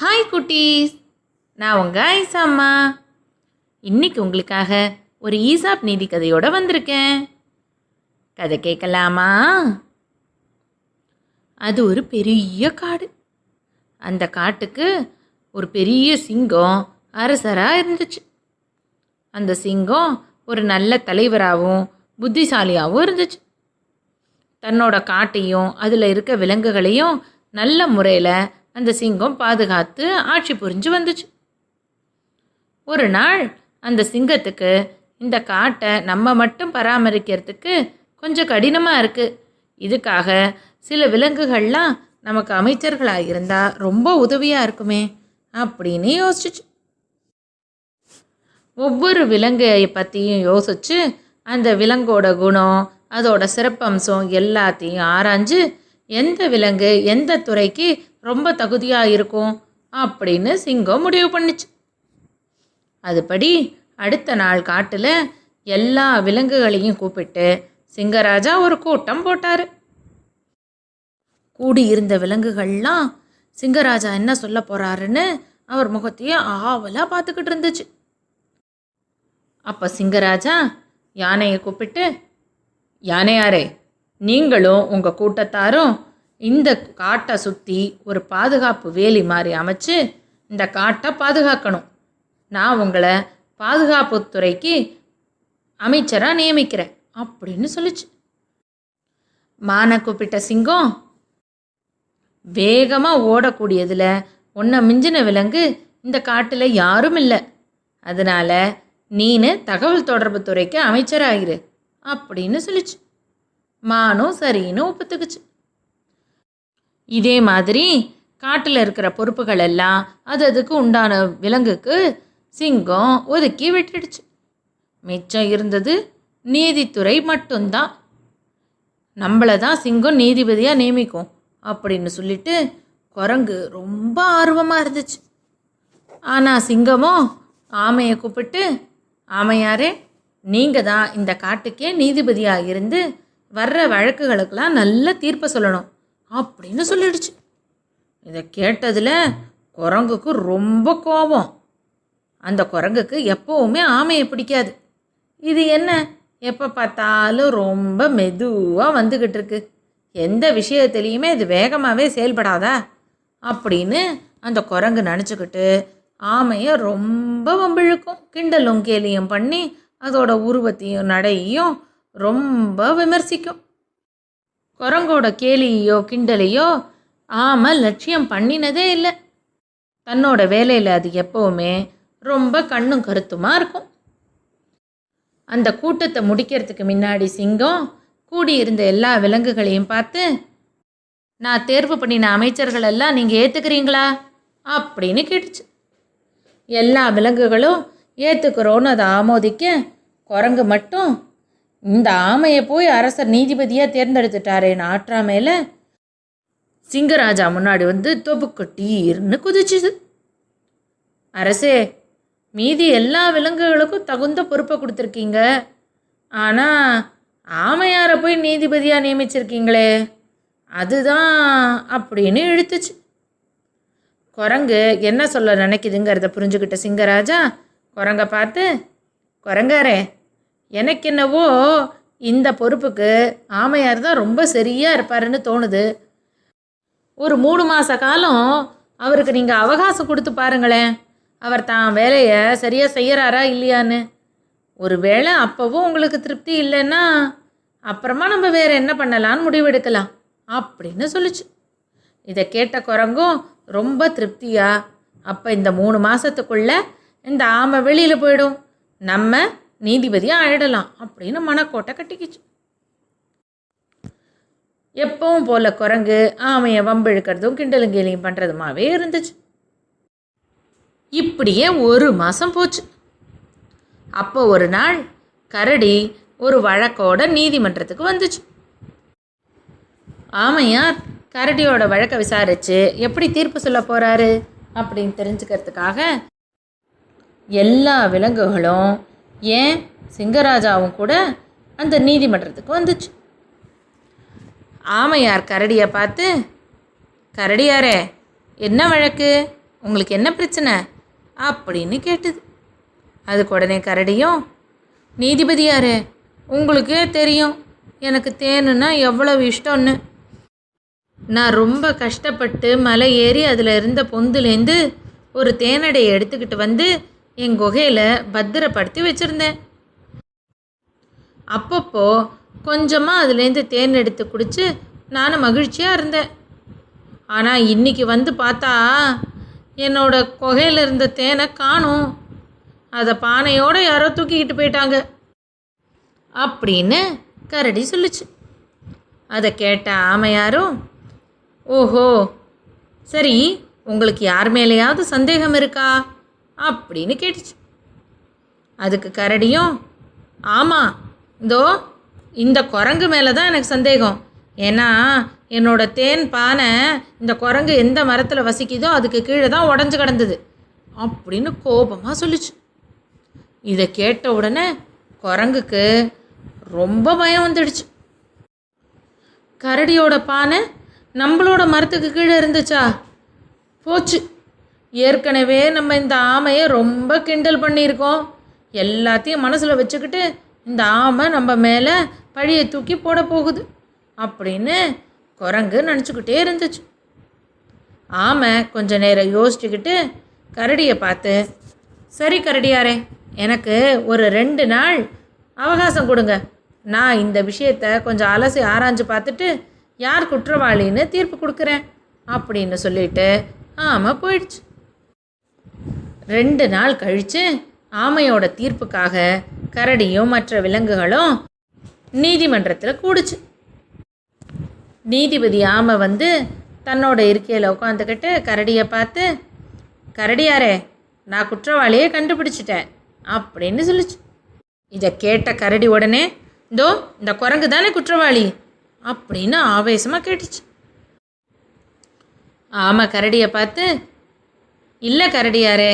Hi குட்டீஸ். நான் உங்கள் ஐசா அம்மா. இன்னைக்கு உங்களுக்காக ஒரு ஈசாப் நீதி கதையோட வந்திருக்கேன். கதை கேட்கலாமா? அது ஒரு பெரிய காடு. அந்த காட்டுக்கு ஒரு பெரிய சிங்கம் அரசராக இருந்துச்சு. அந்த சிங்கம் ஒரு நல்ல தலைவராகவும் புத்திசாலியாகவும் இருந்துச்சு. தன்னோட காட்டையும் அதில் இருக்க விலங்குகளையும் நல்ல முறையில் அந்த சிங்கம் பாதுகாத்து ஆட்சி புரிஞ்சு வந்துச்சு. ஒரு நாள் அந்த சிங்கத்துக்கு இந்த காட்டை நம்ம மட்டும் பராமரிக்கிறதுக்கு கொஞ்சம் கடினமாக இருக்குது இதுக்காக சில விலங்குகள்லாம் நமக்கு அமைச்சர்களாக இருந்தால் ரொம்ப உதவியாக இருக்குமே அப்படின்னு யோசிச்சுச்சு. ஒவ்வொரு விலங்கை பற்றியும் யோசிச்சு அந்த விலங்கோட குணம் அதோட சிறப்பம்சம் எல்லாத்தையும் ஆராய்ஞ்சு எந்த விலங்கு எந்த துறைக்கு ரொம்ப தகுதியாக இருக்கும் அப்படின்னு சிங்கம் முடிவு பண்ணுச்சு. அதுபடி அடுத்த நாள் காட்டில் எல்லா விலங்குகளையும் கூப்பிட்டு சிங்கராஜா ஒரு கூட்டம் போட்டார். கூடியிருந்த விலங்குகள்லாம் சிங்கராஜா என்ன சொல்ல போகிறாருன்னு அவர் முகத்தையே ஆவலாக பார்த்துக்கிட்டு இருந்துச்சு. அப்போ சிங்கராஜா யானையை கூப்பிட்டு யானையாரே நீங்களும் உங்கள் கூட்டத்தாரும் இந்த காட்டை சுற்றி ஒரு பாதுகாப்பு வேலி மாதிரி அமைச்சு இந்த காட்டை பாதுகாக்கணும். நான் உங்களை பாதுகாப்புத்துறைக்கு அமைச்சராக நியமிக்கிறேன் அப்படின்னு சொல்லுச்சு. மானை கூப்பிட்ட சிங்கம் வேகமாக ஓடக்கூடியதில் உன்னை மிஞ்சின விலங்கு இந்த காட்டில் யாரும் இல்லை. அதனால் நீனு தகவல் தொடர்பு துறைக்கு அமைச்சராகிரு அப்படின்னு சொல்லிச்சு. மானும் சரின்னு ஒப்புத்துக்குச்சு. இதே மாதிரி காட்டில் இருக்கிற பொறுப்புகள் எல்லாம் அது அதுக்கு உண்டான விலங்குக்கு சிங்கம் ஒதுக்கி விட்டுடுச்சு. மிச்சம் இருந்தது நீதித்துறை மட்டும்தான். நம்மளை தான் சிங்கம் நீதிபதியாக நியமிக்கும் அப்படின்னு சொல்லிட்டு குரங்கு ரொம்ப ஆர்வமாக இருந்துச்சு. ஆனால் சிங்கமோ ஆமையை கூப்பிட்டு ஆமையாரே நீங்கள் தான் இந்த காட்டுக்கே நீதிபதியாக இருந்து வர்ற வழக்குகளுக்கெல்லாம் நல்ல தீர்ப்பை சொல்லணும். அப்படின்னு சொல்லிடுச்சு. இதை கேட்டதில் குரங்குக்கு ரொம்ப கோபம். அந்த குரங்குக்கு எப்போவுமே ஆமையை பிடிக்காது. இது என்ன? எப்போ பார்த்தாலும் ரொம்ப மெதுவாக வந்துக்கிட்டு இருக்கு. எந்த விஷயத்துலேயுமே இது வேகமாகவே செயல்படாதா? அப்படின்னு அந்த குரங்கு நினச்சிக்கிட்டு ஆமையை ரொம்ப வம்பிழுக்கும் கிண்டலும் கேலியும் பண்ணி அதோட உருவத்தையும் நடையும் ரொம்ப விமர்சிக்கும். குரங்கோட கேலியோ கிண்டலையோ ஆமாம் லட்சியம் பண்ணினதே இல்லை. தன்னோட வேலையில் அது எப்போவுமே ரொம்ப கண்ணும் கருத்துமாக இருக்கும். அந்த கூட்டத்தை முடிக்கிறதுக்கு முன்னாடி சிங்கம் கூடியிருந்த எல்லா விலங்குகளையும் பார்த்து நான் தேர்வு பண்ணின அமைச்சர்கள் எல்லாம் நீங்கள் ஏற்றுக்கிறீங்களா அப்படின்னு கேட்டுச்சு. எல்லா விலங்குகளும் ஏற்றுக்கிறோன்னு அதை ஆமோதிக்க குரங்கு மட்டும் இந்த ஆமையை போய் அரசர் நீதிபதியாக தேர்ந்தெடுத்துட்டாரேன்னு ஆற்றாமையில்? சிங்கராஜா முன்னாடி வந்து தொபுக்கட்டீர்னு குதிச்சுது. அரசே மீதி எல்லா விலங்குகளுக்கும் தகுந்த பொறுப்பை கொடுத்துருக்கீங்க. ஆனால் ஆமையாரை போய் நீதிபதியாக நியமிச்சிருக்கீங்களே அதுதான் அப்படின்னு இழுத்துச்சு. குரங்கு என்ன சொல்ல நினைக்குதுங்கிறத புரிஞ்சுக்கிட்ட சிங்கராஜா குரங்கை பார்த்து குரங்காரே எனக்கு என்னவோ இந்த பொறுப்புக்கு ஆமையார் தான் ரொம்ப சரியாக இருப்பாருன்னு தோணுது. ஒரு மூணு மாத காலம் அவருக்கு நீங்கள் அவகாசம் கொடுத்து பாருங்களேன். அவர் தான் வேலையை சரியாக செய்கிறாரா இல்லையான்னு. ஒருவேளை அப்போவும் உங்களுக்கு திருப்தி இல்லைன்னா அப்புறமா நம்ம வேறு என்ன பண்ணலான்னு முடிவெடுக்கலாம் அப்படின்னு சொல்லுச்சு. இதை கேட்ட குரங்கும் ரொம்ப திருப்தியா அப்போ இந்த மூணு மாதத்துக்குள்ளே இந்த ஆமை வெளியில் போயிடும். நம்ம நீதிபதியாக ஆயிடலாம் அப்படின்னு மனக்கோட்டை கட்டிக்கிச்சு. எப்பவும் போல குரங்கு ஆமையை வம்பிழுக்கிறதும் கிண்டலும் கேலியும் பண்ணுறதுமாவே இருந்துச்சு. இப்படியே ஒரு மாதம் போச்சு. அப்போ ஒரு நாள் கரடி ஒரு வழக்கோட நீதிமன்றத்துக்கு வந்துச்சு. ஆமையார் கரடியோட வழக்கை விசாரித்து எப்படி தீர்ப்பு சொல்ல போகிறாரு அப்படின்னு தெரிஞ்சுக்கிறதுக்காக எல்லா விலங்குகளும் ஏன் சிங்கராஜாவும் கூட அந்த நீதிமன்றத்துக்கு வந்துச்சு? ஆமையார் கரடியை பார்த்து கரடியாரே என்ன வழக்கு? உங்களுக்கு என்ன பிரச்சனை? அப்படின்னு கேட்டுது. அதுக்கு உடனே கரடியும் நீதிபதியாரே உங்களுக்கே தெரியும் எனக்கு தேனுன்னா எவ்வளவு இஷ்டம்னு. நான் ரொம்ப கஷ்டப்பட்டு மலை ஏறி அதில் இருந்த பொந்துலேருந்து ஒரு தேனடையை எடுத்துக்கிட்டு வந்து என் குகையில் பத்திரப்படுத்தி வச்சுருந்தேன். அப்பப்போ கொஞ்சமாக அதுலேருந்து தேன் எடுத்து குடித்து நானும் மகிழ்ச்சியாக இருந்தேன். ஆனால் இன்றைக்கி வந்து பார்த்தா என்னோட குகையில் இருந்த தேனை காணும். அதை பானையோடு யாரோ தூக்கிக்கிட்டு போயிட்டாங்க. அப்படின்னு கரடி சொல்லுச்சு. அதை கேட்ட ஆமையாரும் ஓஹோ சரி உங்களுக்கு யார் மேலேயாவது சந்தேகம் இருக்கா? அப்படின்னு கேட்டுச்சு. அதுக்கு கரடியும் ஆமாம் இதோ இந்த குரங்கு மேலே தான் எனக்கு சந்தேகம். ஏன்னா என்னோட தேன் பானை இந்த குரங்கு எந்த மரத்தில் வசிக்குதோ அதுக்கு கீழே தான் உடஞ்சி கிடந்தது அப்படின்னு கோபமாக சொல்லுச்சு. இதை கேட்ட உடனே குரங்குக்கு ரொம்ப பயம் வந்துடுச்சு. கரடியோட பானை நம்மளோட மரத்துக்கு கீழே இருந்துச்சா? போச்சு. ஏற்கனவே நம்ம இந்த ஆமையை ரொம்ப கிண்டல் பண்ணியிருக்கோம். எல்லாத்தையும் மனசில் வச்சுக்கிட்டு இந்த ஆமை நம்ம மேலே பழியை தூக்கி போட போகுது. அப்படின்னு குரங்கு நினச்சிக்கிட்டே இருந்துச்சு. ஆமை கொஞ்ச நேரம் யோசிச்சுக்கிட்டு கரடியை பார்த்து சரி கரடியாரே எனக்கு ஒரு ரெண்டு நாள் அவகாசம் கொடுங்க. நான் இந்த விஷயத்த கொஞ்சம் அலசி ஆராய்ஞ்சு பார்த்துட்டு யார் குற்றவாளின்னு தீர்ப்பு கொடுக்குறேன் அப்படின்னு சொல்லிட்டு ஆமை போயிடுச்சு. ரெண்டு நாள் கழித்து ஆமையோட தீர்ப்புக்காக கரடியும் மற்ற விலங்குகளும் நீதிமன்றத்தில் கூடுச்சு. நீதிபதி ஆமை வந்து தன்னோட இருக்கையில் உட்காந்துக்கிட்டு கரடியை பார்த்து கரடியாரே நான் குற்றவாளியை கண்டுபிடிச்சிட்டேன் அப்படின்னு சொல்லுச்சு. இதை கேட்ட கரடி உடனே இதோ இந்த குரங்கு தானே குற்றவாளி? அப்படின்னு ஆவேசமாக கேட்டுச்சு. ஆமாம் கரடியை பார்த்து இல்லை கரடியாரே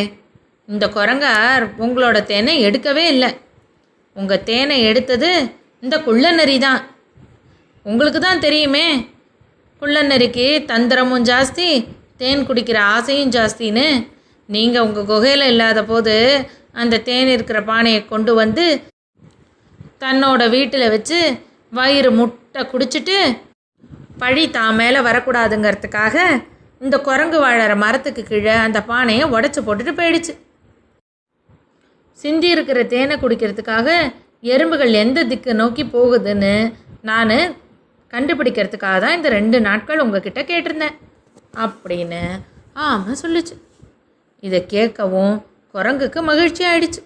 இந்த குரங்கார் உங்களோட தேனை எடுக்கவே இல்லை. உங்கள் தேனை எடுத்தது இந்த குள்ளநரி தான். உங்களுக்கு தான் தெரியுமே குள்ளநரிக்கு தந்திரமும் ஜாஸ்தி தேன் குடிக்கிற ஆசையும் ஜாஸ்தின்னு. நீங்கள் உங்கள் குகையில் இல்லாத போது அந்த தேன் இருக்கிற பானையை கொண்டு வந்து தன்னோட வீட்டில் வச்சு வயிறு முட்டை குடிச்சிட்டு பழி தான் மேலே வரக்கூடாதுங்கிறதுக்காக இந்த குரங்கு வாழற மரத்துக்கு கீழே அந்த பானையை உடச்சி போட்டுட்டு போயிடுச்சு. சிந்தி இருக்கிற தேனை குடிக்கிறதுக்காக எறும்புகள் எந்த திக்கு நோக்கி போகுதுன்னு நான் கண்டுபிடிக்கிறதுக்காக தான் இந்த ரெண்டு நாட்கள் உங்ககிட்ட கேட்டிருந்தேன். அப்படின்னு ஆமாம் சொல்லுச்சு. இதை கேட்கவும் குரங்குக்கு மகிழ்ச்சி ஆயிடுச்சு.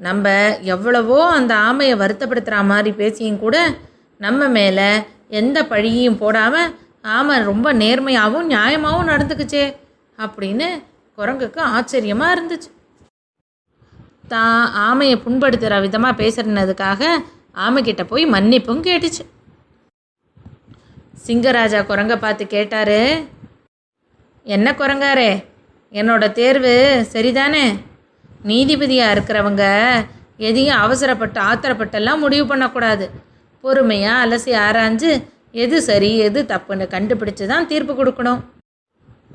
நம்ம எவ்வளவோ அந்த ஆமையை வருத்தப்படுத்துகிற மாதிரி பேசியும் கூட நம்ம மேலே எந்த பழியும் போடாமல் ஆமை ரொம்ப நேர்மையாகவும் நியாயமாகவும் நடந்துக்குச்சே அப்படின்னு குரங்குக்கு ஆச்சரியமாக இருந்துச்சு. தான் ஆமையை புண்படுத்துகிற விதமாக பேசுறதுக்காக ஆமைக்கிட்ட போய் மன்னிப்பும் கேட்டுச்சு. சிங்கராஜா குரங்கை பார்த்து கேட்டாரு என்ன குரங்காரே என்னோட தேர்வு சரிதானே? நீதிபதியாக இருக்கிறவங்க எதையும் அவசரப்பட்டு ஆத்திரப்பட்டெல்லாம் முடிவு பண்ணக்கூடாது. பொறுமையாக அலசி ஆராய்ஞ்சு எது சரி எது தப்புன்னு கண்டுபிடிச்சு தான் தீர்ப்பு கொடுக்கணும்.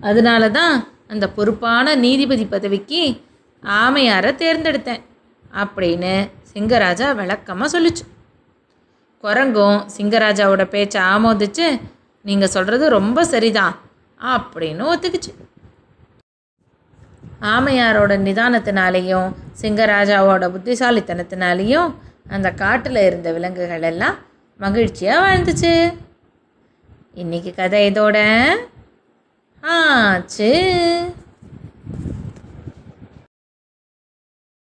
அதனால தான் அந்த பொறுப்பான நீதிபதி பதவிக்கு ஆமையாரை தேர்ந்தெடுத்தேன் அப்படின்னு சிங்கராஜா விளக்கமாக சொல்லிச்சு. குரங்கும் சிங்கராஜாவோட பேச்சை ஆமோதிச்சு நீங்கள் சொல்கிறது ரொம்ப சரிதான் அப்படின்னு ஒத்துக்குச்சு. ஆமையாரோட நிதானத்தினாலேயும் சிங்கராஜாவோட புத்திசாலித்தனத்தினாலேயும் அந்த காட்டில் இருந்த விலங்குகள் எல்லாம் மகிழ்ச்சியாக வாழ்ந்துச்சு. இன்னைக்கு கதை இதோட ஆச்சு.